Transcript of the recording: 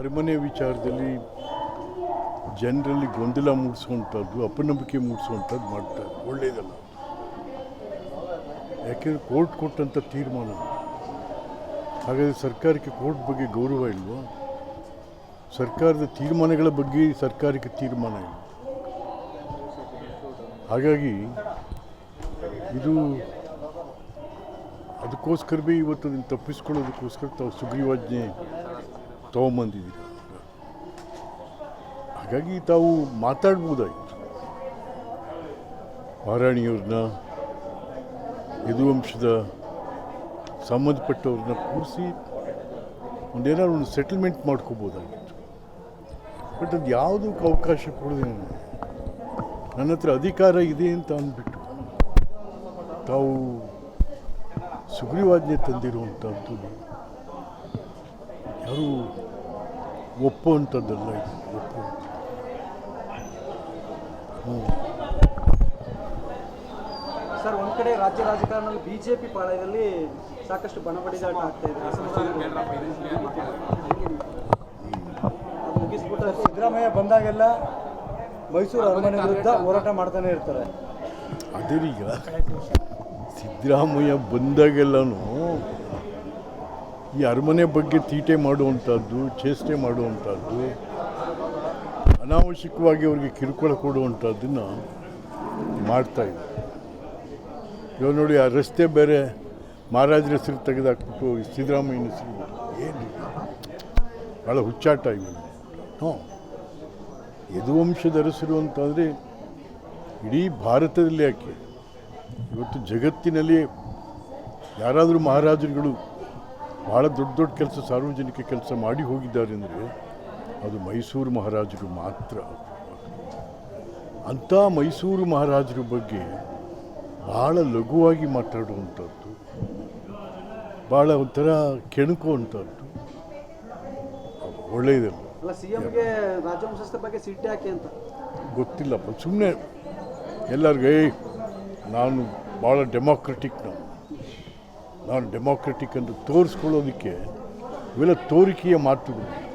ಅರಮನೆ ವಿಚಾರದಲ್ಲಿ ಜನರಲ್ಲಿ ಗೊಂದಲ ಮೂಡಿಸುವಂಥದ್ದು, ಅಪನಂಬಿಕೆ ಮೂಡಿಸುವಂಥದ್ದು ಮಾಡ್ತಾರೆ. ಒಳ್ಳೆಯದಲ್ಲ. ಯಾಕೆಂದರೆ ಕೋರ್ಟ್ ಕೊಟ್ಟಂಥ ತೀರ್ಮಾನ. ಹಾಗಾದರೆ ಸರ್ಕಾರಕ್ಕೆ ಕೋರ್ಟ್ ಬಗ್ಗೆ ಗೌರವ ಇಲ್ವೋ? ಸರ್ಕಾರದ ತೀರ್ಮಾನಗಳ ಬಗ್ಗೆ ಸರ್ಕಾರಕ್ಕೆ ತೀರ್ಮಾನ ಇಲ್ಲ. ಹಾಗಾಗಿ ಇದು ಅದಕ್ಕೋಸ್ಕರವೇ ಇವತ್ತು ಅದನ್ನು ತಪ್ಪಿಸ್ಕೊಳ್ಳೋದಕ್ಕೋಸ್ಕರ ತಾವು ಸುಗ್ರೀವಾಜ್ಞೆ ತೊಗೊಂಬಂದಿದ್ದೀರಿ ಹಾಗಾಗಿ ತಾವು ಮಾತಾಡ್ಬೋದಾಗಿತ್ತು ಮಹಾರಾಣಿಯವ್ರನ್ನ ಯದುವಂಶದ ಸಂಬಂಧಪಟ್ಟವ್ರನ್ನ ಕೂರಿಸಿ ಒಂದೇನಾದ್ರು ಒಂದು ಸೆಟಲ್ಮೆಂಟ್ ಮಾಡ್ಕೋಬೋದಾಗಿತ್ತು. ಬಟ್ ಅದು ಯಾವುದಕ್ಕೆ ಅವಕಾಶ ಕೊಡದೆ ನನ್ನ ಹತ್ರ ಅಧಿಕಾರ ಇದೆ ಅಂತ ಅಂದ್ಬಿಟ್ಟು ತಾವು ಸುಗ್ರೀವಾಜ್ಞೆ ತಂದಿರುವಂಥದ್ದು ಯಾರು ಒಪ್ಪುವಂಥದ್ದಲ್ಲ ಇದು? ಒಪ್ಪು. ಸರ್ ಒಂದ್ ಕಡೆ ರಾಜ್ಯ ರಾಜಕಾರಣದಲ್ಲಿ ಬಿಜೆಪಿ ಪಾಳಯದಲ್ಲಿ ಸಾಕಷ್ಟು ಬಣಬಡಿದಾಟ ಆಗ್ತಾ ಇದೆ. ಮುಗಿಸ್ಬಿಟ್ಟು ಸಿದ್ದರಾಮಯ್ಯ ಬಂದಾಗೆಲ್ಲ ಮೈಸೂರು ಅರಮನೆ ವಿರುದ್ಧ ಹೋರಾಟ ಮಾಡ್ತಾನೆ ಇರ್ತಾರೆ. ಅದೇ ಈಗ ಸಿದ್ದರಾಮಯ್ಯ ಬಂದಾಗೆಲ್ಲನೂ ಈ ಅರಮನೆ ಬಗ್ಗೆ ತೀಟೆ ಮಾಡುವಂಥದ್ದು, ಚೇಷ್ಟೆ ಮಾಡುವಂಥದ್ದು, ಅನಾವಶ್ಯಕವಾಗಿ ಅವರಿಗೆ ಕಿರುಕುಳ ಕೊಡುವಂಥದ್ದನ್ನು ಮಾಡ್ತಾ ಇದ್ದಾರೆ ಇವಾಗ ನೋಡಿ, ಆ ರಸ್ತೆ ಬೇರೆ ಮಹಾರಾಜರ ಹೆಸರು ತೆಗೆದಾಕ್ಬಿಟ್ಟು ಸಿದ್ದರಾಮಯ್ಯನ ಹೆಸರು ಏನು? ಭಾಳ ಹುಚ್ಚಾಟ ಇದೆ ಹ್ಞೂ. ಯದುವಂಶದ ಅರಸರು ಅಂತಂದರೆ ಇಡೀ ಭಾರತದಲ್ಲಿ ಯಾಕೆ? ಇವತ್ತು ಜಗತ್ತಿನಲ್ಲಿ ಯಾರಾದರೂ ಮಹಾರಾಜರುಗಳು ಭಾಳ ದೊಡ್ಡ ದೊಡ್ಡ ಕೆಲಸ ಸಾರ್ವಜನಿಕ ಕೆಲಸ ಮಾಡಿ ಹೋಗಿದ್ದಾರೆ ಅಂದರೆ ಅದು ಮೈಸೂರು ಮಹಾರಾಜರು ಮಾತ್ರ. ಅಂಥ ಮೈಸೂರು ಮಹಾರಾಜರ ಬಗ್ಗೆ ಭಾಳ ಲಘುವಾಗಿ ಮಾತಾಡುವಂಥದ್ದು ಭಾಳ ಒಂಥರ ಕೆಣಕುವಂಥದ್ದು. ಒಳ್ಳೆಯದಲ್ಲ ಗೊತ್ತಿಲ್ಲಪ್ಪ ಸುಮ್ಮನೆ ಎಲ್ಲರಿಗೂ ಏಯ್ ನಾನು ಭಾಳ ಡೆಮಾಕ್ರೆಟಿಕ್ ನಾನು ನಾನು ಡೆಮೋಕ್ರೆಟಿಕ್ ಅಂತ ತೋರಿಸ್ಕೊಳ್ಳೋದಕ್ಕೆ ಇವೆಲ್ಲ ತೋರಿಕೆಯ ಮಾತುಗಳು.